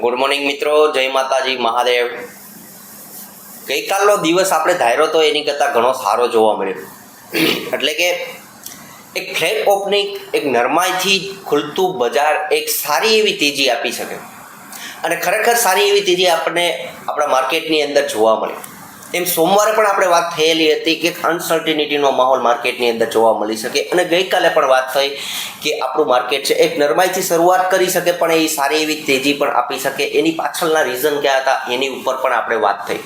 Good morning મિત્રો. જય માતાજી. મહાદેવ. ગઈકાલનો દિવસ આપણે ધાર્યો તો એની કરતાં ઘણો સારો જોવા મળ્યો. એટલે કે એક ફ્લેટ ઓપનિંગ, એક નરમાઈથી ખુલતું બજાર એક સારી એવી તેજી આપી શકે. અને ખરેખર સારી એવી તેજી આપણને આપણા માર્કેટની અંદર જોવા મળે. એમ સોમવારે પણ આપણે વાત થયેલી હતી કે અનસર્ટિનિટીનો માહોલ માર્કેટની અંદર જોવા મળી શકે. અને ગઈકાલે પણ વાત થઈ કે આપણું માર્કેટ છે એક નરમાઈથી શરૂઆત કરી શકે પણ એ સારી એવી તેજી પણ આપી શકે. એની પાછળના રીઝન ક્યાં હતા? એની ઉપર પણ આપણે વાત થઈ.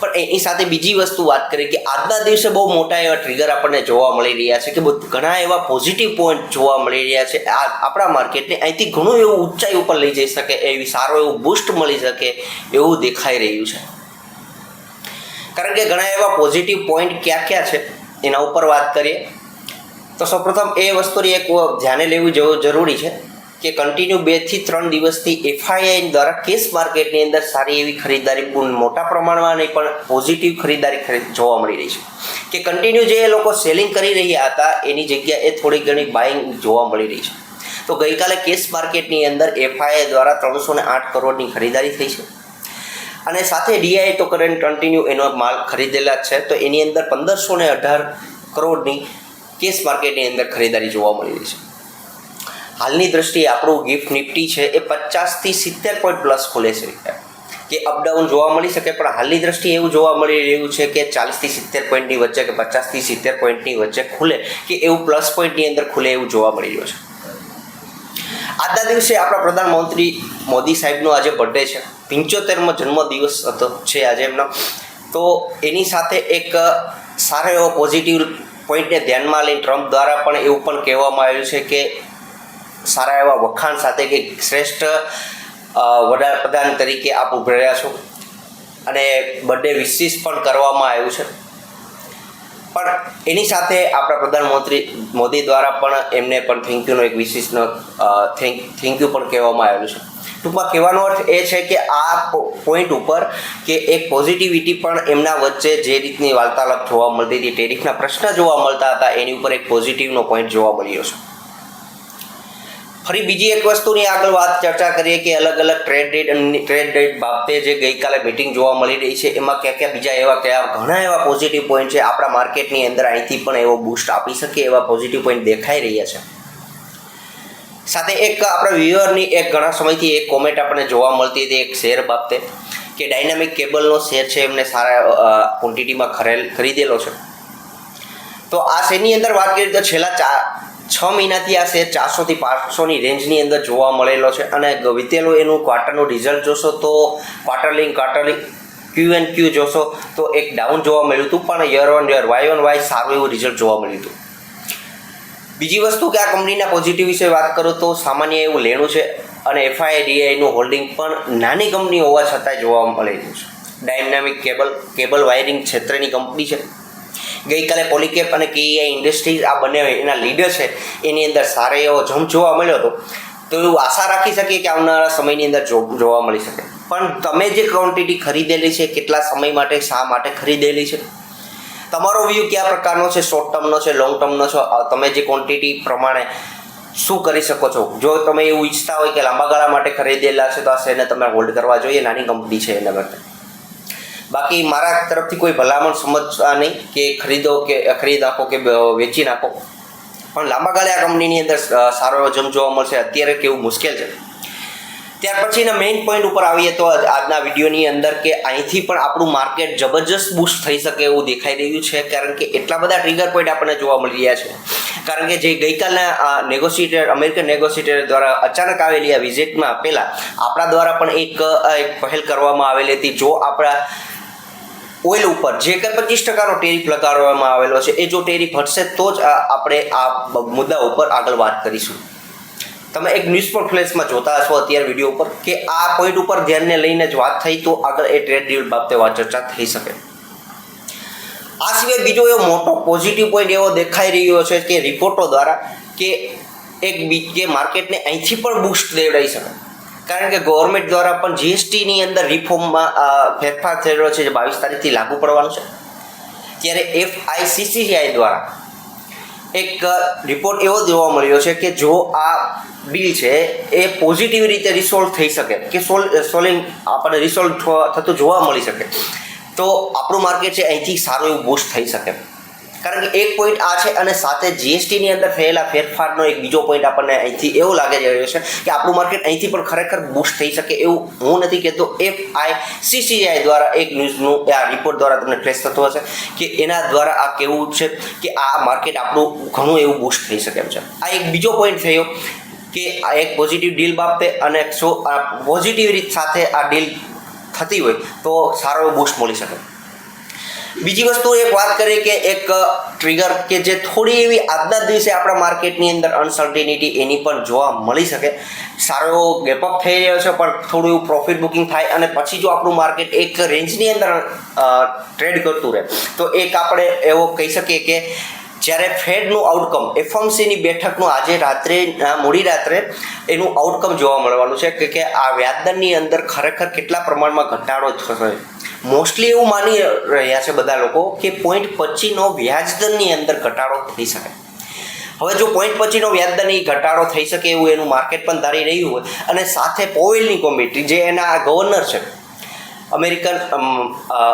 પણ એની સાથે બીજી વસ્તુ વાત કરી કે આજના દિવસે બહુ મોટા એવા ટ્રિગર આપણને જોવા મળી રહ્યા છે કે ઘણા એવા પોઝિટિવ પોઈન્ટ જોવા મળી રહ્યા છે. આ આપણા માર્કેટને અહીંથી ઘણું એવું ઊંચાઈ ઉપર લઈ જઈ શકે, એવી સારો એવું બૂસ્ટ મળી શકે એવું દેખાઈ રહ્યું છે. કારણ કે ઘણા એવા પોઝિટિવ પોઈન્ટ ક્યાં ક્યાં છે, એના ઉપર વાત કરીએ. તો સૌપ્રથમ એ વસ્તુની એક ધ્યાને લેવું જરૂરી છે કે કન્ટિન્યુ બેથી ત્રણ દિવસથી એફઆઈઆઈ દ્વારા કેસ માર્કેટની અંદર સારી એવી ખરીદારી પૂર્ણ મોટા પ્રમાણમાં નહીં પણ પોઝિટિવ ખરીદદારી જોવા મળી રહી છે. કે કન્ટિન્યુ જે લોકો સેલિંગ કરી રહ્યા હતા, એની જગ્યાએ થોડી ઘણી બાઇંગ જોવા મળી રહી છે. તો ગઈકાલે કેસ માર્કેટની અંદર એફઆઈઆઈ દ્વારા ત્રણસો આઠ કરોડની ખરીદારી થઈ છે. અને સાથે ડીઆઈ તો કરંટ કન્ટિન્યુ એનો માલ ખરીદેલા છે. તો એની અંદર પંદરસો ને અઢાર કરોડની કેસ માર્કેટની અંદર ખરીદારી જોવા મળી રહી છે. હાલની દ્રષ્ટિએ આપણું ગિફ્ટ નિફ્ટી છે એ પચાસથી સિત્તેર પોઈન્ટ પ્લસ ખુલે છે. કે અપડાઉન જોવા મળી શકે, પણ હાલની દ્રષ્ટિએ એવું જોવા મળી રહ્યું છે કે ચાલીસથી સિત્તેર પોઈન્ટની વચ્ચે કે પચાસથી સિત્તેર પોઈન્ટની વચ્ચે ખુલે કે એવું પ્લસ પોઈન્ટની અંદર ખુલે એવું જોવા મળી રહ્યું છે. આજના દિવસે આપણા પ્રધાનમંત્રી મોદી સાહેબનો આજે બર્થડે છે. પંચોતેરમો જન્મદિવસ હતો, છે આજે એમનો. તો એની સાથે એક સારો એવો પોઝિટિવ પોઈન્ટને ધ્યાનમાં લઈને ટ્રમ્પ દ્વારા પણ એવું પણ કહેવામાં આવ્યું છે કે સારા એવા વખાણ સાથે કે શ્રેષ્ઠ વડાપ્રધાન તરીકે આપ ઉભર્યા છો. અને બર્થડે વિશિસ પણ કરવામાં આવ્યું છે. પણ એની સાથે આપણા પ્રધાનમંત્રી મોદી દ્વારા પણ એમને પણ થેન્ક યુનો એક વિશિષ્ટ થેન્ક થેન્ક યુ પણ કહેવામાં આવેલું છે. ટૂંકમાં કહેવાનો અર્થ એ છે કે આ પોઈન્ટ ઉપર કે એક પોઝિટિવિટી પણ એમના વચ્ચે જે રીતની વાર્તાલાપ જોવા મળતી હતી ટેરિફના પ્રશ્ન જોવા મળતા હતા, એની ઉપર એક પોઝિટિવનો પોઈન્ટ જોવા મળ્યો છે. ફરી બીજી એક વસ્તુની આગળ વાત ચર્ચા કરીએ કે અલગ અલગ ટ્રેડ રેટ ટ્રેડ રેટ બાબતે જે ગઈકાલે મિટિંગ જોવા મળી રહી છે, એમાં ક્યાં ક્યાં બીજા એવા કયા ઘણા એવા પોઝિટિવ પોઈન્ટ છે, આપણા માર્કેટની અંદર અહીંથી પણ એવો બૂસ્ટ આપી શકે એવા પોઝિટિવ પોઈન્ટ દેખાઈ રહ્યા છે. સાથે એક આપણા વ્યુઅરની એક ઘણા સમયથી એક કોમેન્ટ આપણને જોવા મળતી હતી એક શેર બાબતે, કે ડાયનામિક કેબલનો શેર છે, એમને સારા ક્વોન્ટિટીમાં ખરેલ, ખરીદેલો છે. તો આ શેરની અંદર વાત કરીએ તો છેલ્લા ચાર છ મહિનાથી આ શેર ચારસોથી પાંચસોની રેન્જની અંદર જોવા મળેલો છે અને વીતેલું એનું ક્વાર્ટરનું રિઝલ્ટ જોશો તો ક્વાર્ટરલિંગ ક્વાર્ટરલિંગ ક્યુ એન્ડ ક્યુ જોશો તો એક ડાઉન જોવા મળ્યું હતું, પણ year on year Y on Y સારું એવું રિઝલ્ટ જોવા મળ્યું હતું. બીજી વસ્તુ કે આ કંપનીના પોઝિટિવ વિશે વાત કરું તો સામાન્ય એવું લેણું છે અને એફઆઈડીઆઈનું હોલ્ડિંગ પણ નાની કંપની હોવા છતાંય જોવા મળેલું છે. ડાયનામિક કેબલ કેબલ વાયરિંગ ક્ષેત્રની કંપની છે. ગઈકાલે પોલીકેપ અને કેઈઆઈ ઇન્ડસ્ટ્રીઝ આ બંને એના લીડર છે, એની અંદર સારો એવો જમ્પ જોવા મળ્યો હતો. તો એવું આશા રાખી શકીએ કે આવનારા સમયની અંદર જો, જોવા મળી શકે. પણ તમે જે ક્વોન્ટિટી ખરીદેલી છે, કેટલા સમય માટે, શા માટે ખરીદેલી છે? તમારો વ્યૂ કયા પ્રકારનો છે? શોર્ટ ટર્મનો છે લોંગ ટર્મનો છે? તમે જે ક્વોન્ટિટી પ્રમાણે શું કરી શકો છો? જો તમે એવું ઈચ્છતા હોય કે લાંબા ગાળા માટે ખરીદેલા છે, તો આ શેરને તમે હોલ્ડ કરવા જોઈએ. નાની કંપની છે એના માટે બાકી મારા તરફથી કોઈ ભલામણ સમજતા નહીં કે ખરીદો કે ખરીદ નાખો કે વેચી નાખો. પણ લાંબા ગાળે આ કંપનીની અંદર સારો જમ જોવા મળશે. અત્યારે કેવું મુશ્કેલ છે. ત્યાર પછીના મેઇન પોઈન્ટ ઉપર આવીએ તો આજના વિડીયોની અંદર કે અહીંથી પણ આપણું માર્કેટ જબરજસ્ત બુસ્ટ થઈ શકે એવું દેખાઈ રહ્યું છે. કારણ કે એટલા બધા ટ્રિગર પોઈન્ટ આપણને જોવા મળી રહ્યા છે. કારણ કે જે ગઈકાલના નેગોશિએટર અમેરિકન નેગોશિએટર દ્વારા અચાનક આવેલી આ વિઝિટમાં પહેલાં આપણા દ્વારા પણ એક પહેલ કરવામાં આવેલી હતી. જો આપણા ઓઇલ ઉપર, જે કંઈ પચીસ ટકાનો ટેરિફ લગાડવામાં આવેલો છે, એ જો ટેરિફ હટશે, તો જ આપણે આ મુદ્દા ઉપર આગળ વાત કરીશું. તમે એક ન્યૂઝ પર ફ્લેશમાં જોતા હશો અત્યારે વીડિયો ઉપર, કે આ પોઈન્ટ ઉપર ધ્યાનને લઈને જ વાત થઈ, તો આગળ એ ટ્રેડ ડીલ બાબતે વાત ચર્ચા થઈ શકે. આ સિવાય બીજો એવો મોટો પોઝિટિવ પોઈન્ટ એવો દેખાઈ રહ્યો છે કે રિપોર્ટો દ્વારા કે એક બી, કે માર્કેટને અહીંથી પણ બૂસ્ટ દેવડાવી શકે. કારણ કે ગવર્મેન્ટ દ્વારા પણ જીએસટીની અંદર રિફોર્મમાં ફેરફાર થઈ રહ્યો છે, જે બાવીસ તારીખથી લાગુ પડવાનું છે. ત્યારે એફઆઈસીસીઆઈ દ્વારા એક રિપોર્ટ એવો જોવા મળ્યો છે કે જો આ બિલ છે, એ પોઝિટિવ રીતે રિસોલ્વ થઈ શકે, કે સોલ સોલ્વિંગ આપણને રિસોલ્વ થતું જોવા મળી શકે, તો આપણું માર્કેટ છે અહીંથી સારું એવું બૂસ્ટ થઈ શકે. કારણ કે એક પોઈન્ટ આ છે અને સાથે જીએસટીની અંદર થયેલા ફેરફારનો એક બીજો પોઈન્ટ આપણને અહીંથી એવું લાગે રહ્યો છે કે આપણું માર્કેટ અહીંથી પણ ખરેખર બુસ્ટ થઈ શકે એવું હું નથી કહેતો. એફ આઈ સીસીઆઈ દ્વારા એક ન્યૂઝનું આ રિપોર્ટ દ્વારા તમને ફ્લેશ થતો હશે કે એના દ્વારા આ કેવું છે કે આ માર્કેટ આપણું ઘણું એવું બુસ્ટ થઈ શકે એમ છે. આ એક બીજો પોઈન્ટ થયો કે આ એક પોઝિટિવ ડીલ બાબતે અને સો પોઝિટિવ રીત સાથે આ ડીલ થતી હોય તો સારો એવો બુસ્ટ મળી શકે. બીજી વસ્તુ એક વાત કરીએ કે એક ટ્રિગર કે જે થોડી એવી આજના દિવસે આપણા માર્કેટની અંદર અનસર્ટિનિટી એની પણ જોવા મળી શકે. સારો એવો ગેપઅપ થઈ રહ્યો છે, પણ થોડું એવું પ્રોફિટ બુકિંગ થાય અને પછી જો આપણું માર્કેટ એક રેન્જની અંદર ટ્રેડ કરતું રહે, તો એક આપણે એવો કહી શકીએ કે જ્યારે ફેડનું આઉટકમ એફએમસીની બેઠકનું આજે રાત્રે મોડી રાત્રે એનું આઉટકમ જોવા મળવાનું છે કે આ વ્યાજદરની અંદર ખરેખર કેટલા પ્રમાણમાં ઘટાડો થશે. મોસ્ટલી એવું માની રહ્યા છે બધા લોકો કે પોઈન્ટ પચીનો વ્યાજદરની અંદર ઘટાડો થઈ શકે. હવે જો પોઈન્ટ પચીનો વ્યાજદરની ઘટાડો થઈ શકે એવું એનું માર્કેટ પણ ધારી રહ્યું હોય, અને સાથે પોવેલની કોમિટી જે એના ગવર્નર છે, અમેરિકન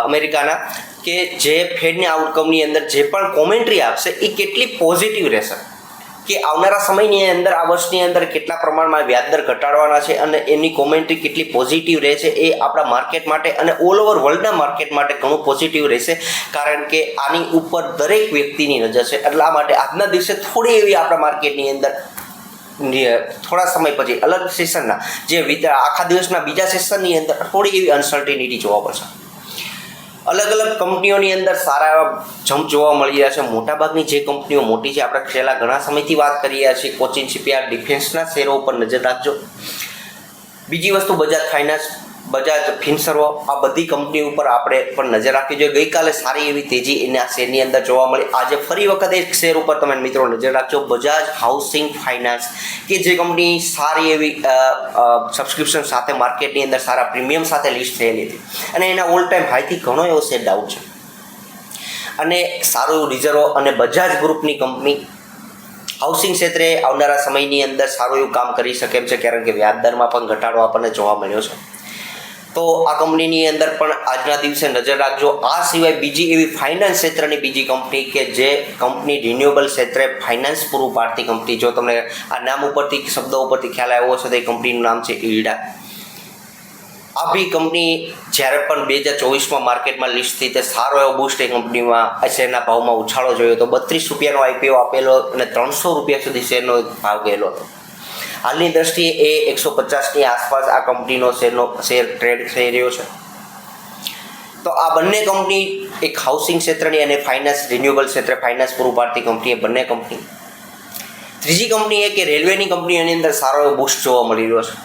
અમેરિકાના, કે જે ફેડની આઉટકમની અંદર જે પણ કોમેન્ટ્રી આપશે, એ કેટલી પોઝિટિવ રહેશે? કે આવનારા સમયની અંદર, આ વર્ષની અંદર કેટલા પ્રમાણમાં વ્યાજદર ઘટાડવાના છે અને એની કોમેન્ટ્રી કેટલી પોઝિટિવ રહેશે એ આપણા માર્કેટ માટે અને ઓલ ઓવર વર્લ્ડના માર્કેટ માટે ઘણું પોઝિટિવ રહેશે. કારણ કે આની ઉપર દરેક વ્યક્તિની નજર છે. એટલા માટે આજના દિવસે થોડી એવી આપણા માર્કેટની અંદર થોડા સમય પછી અલગ સેશનના જે આખા દિવસના બીજા સેશનની અંદર થોડી એવી અનસર્ટિનિટી જોવા પડશે અલગ અલગ કંપનીઓની અંદર સારા એવા જમ્પ જોવા મળી રહ્યા છે. મોટાભાગની જે કંપનીઓ મોટી છે, આપણે છેલ્લા ઘણા સમયથી વાત કરી રહ્યા છીએ. કોચિંગ શિપયાર્ડ, ડિફેન્સના શેરો ઉપર નજર રાખજો. બીજી વસ્તુ બજાજ ફાઇનાન્સ બજાજ, ફિનસર્વો આ બધી કંપની ઉપર આપણે પણ નજર રાખવી જોઈએ ગઈકાલે સારી એવી તેજી એના શેરની અંદર જોવા મળી. આજે ફરી વખત એક શેર ઉપર તમે મિત્રો નજર રાખજો. બજાજ હાઉસિંગ ફાઇનાન્સ, કે જે કંપની સારી એવી સબસ્ક્રિપ્શન સાથે માર્કેટની અંદર સારા પ્રીમિયમ સાથે લિસ્ટ થયેલી હતી. અને એના ઓલ ટાઈમ હાઈથી ઘણો એવો શેર ડાઉન છે. અને સારું એવું રિઝર્વ અને બજાજ ગ્રુપની કંપની હાઉસિંગ ક્ષેત્રે આવનારા સમયની અંદર સારું એવું કામ કરી શકે એમ છે. કારણ કે વ્યાજ દરમાં પણ ઘટાડો આપણને જોવા મળ્યો છે. તો આ કંપનીની અંદર પણ આજના દિવસે નજર રાખજો. આ સિવાય બીજી એવી ફાઇનાન્સ ક્ષેત્રની બીજી કંપની કે જે કંપની રિન્યુએબલ ક્ષેત્રે ફાઇનાન્સ પૂરું પાડતી કંપની. જો તમને આ નામ ઉપરથી શબ્દો ઉપરથી ખ્યાલ આવ્યો હશે તો એ કંપનીનું નામ છે ઈડા. આ બી કંપની જ્યારે પણ બે હજાર ચોવીસમાં માર્કેટમાં લિસ્ટ થઈ તે સારો એવો બુસ્ટ એ કંપનીમાં શેરના ભાવમાં ઉછાળો જોયો તો બત્રીસ રૂપિયાનો આઈપીઓ આપેલો અને ત્રણસો રૂપિયા સુધી શેરનો ભાવ ગયેલો હતો. હાલની દ્રષ્ટિએ એ એકસો પચાસની આસપાસ આ કંપનીનો શેરનો શેર ટ્રેડ થઈ રહ્યો છે. તો આ બંને કંપની એક હાઉસિંગ ક્ષેત્રની અને ફાઇનાન્સ રિન્યુએબલ ક્ષેત્રે ફાઇનાન્સ પૂરું પાડતી કંપની એ બંને કંપની. ત્રીજી કંપની એ કે રેલવેની કંપનીઓની અંદર સારો એવો બુસ્ટ જોવા મળી રહ્યો છે.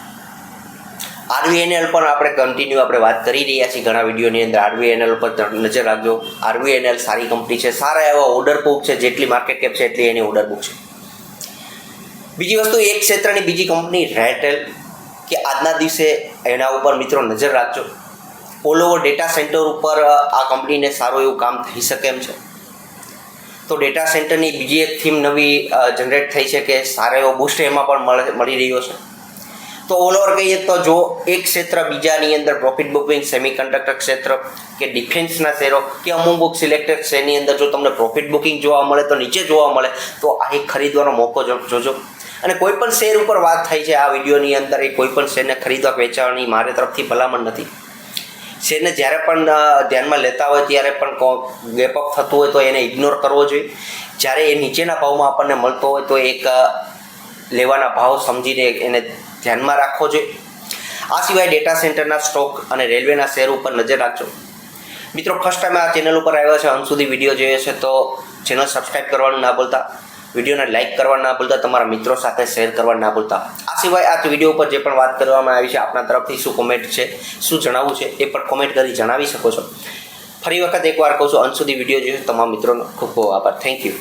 આરવીએનએલ પણ આપણે કન્ટિન્યુ આપણે વાત કરી રહ્યા છીએ ઘણા વિડીયોની અંદર. આરવીએનએલ પર નજર રાખજો. આરવીએનએલ સારી કંપની છે. સારા એવા ઓર્ડર બુક છે. જેટલી માર્કેટ કેપ છે, એટલી એની ઓર્ડર બુક છે. બીજી વસ્તુ એક ક્ષેત્રની બીજી કંપની રેટેલ કે આજના દિવસે એના ઉપર મિત્રો નજર રાખજો. ઓલ ઓવર ડેટા સેન્ટર ઉપર આ કંપનીને સારું એવું કામ થઈ શકે એમ છે. તો ડેટા સેન્ટરની બીજી એક થીમ નવી જનરેટ થઈ છે કે સારો એવો બુસ્ટ એમાં પણ મળે રહ્યો છે. તો ઓલ ઓવર કહીએ તો જો એક ક્ષેત્ર બીજાની અંદર પ્રોફિટ બુકિંગ સેમિકન્ડક્ટર ક્ષેત્ર કે ડિફેન્સના શેરો કે અમુક બુક સિલેક્ટેડ શેરની અંદર જો તમને પ્રોફિટ બુકિંગ જોવા મળે તો નીચે જોવા મળે તો આ એક ખરીદવાનો મોકો જોજો. અને કોઈ પણ શેર ઉપર વાત થઈ છે આ વિડીયોની અંદર, એ કોઈ પણ શેરને ખરીદવા વેચાવાની મારે તરફથી ભલામણ નથી. શેરને જ્યારે પણ ધ્યાનમાં લેતા હોય, ત્યારે પણ ગેપઅપ થતું હોય તો એને ઇગ્નોર કરવો જોઈએ. જ્યારે એ નીચેના ભાવમાં આપણને મળતો હોય તો એક લેવાના ભાવ સમજીને એને ધ્યાનમાં રાખવો જોઈએ. આ સિવાય ડેટા સેન્ટરના સ્ટોક અને રેલવેના શેર ઉપર નજર રાખજો. મિત્રો, ફર્સ્ટ ટાઈમ આ ચેનલ ઉપર આવ્યા છે, અંત સુધી વીડિયો જોઈએ છે તો ચેનલ સબસ્ક્રાઈબ કરવાનું ના ભૂલતા. વિડીયોને લાઇક કરવા ના ભૂલતા, તમારા મિત્રો સાથે શેર કરવા ના ભૂલતા. આ સિવાય આ વીડિયો ઉપર જે પણ વાત કરવામાં આવી છે, આપના તરફથી શું કોમેન્ટ છે, શું જણાવવું છે, એ પણ કોમેન્ટ કરી જણાવી શકો છો. ફરી વખત એકવાર કહું છું, અંત સુધી વીડિયો જોયો તમામ મિત્રોનો ખૂબ ખૂબ આભાર. Thank you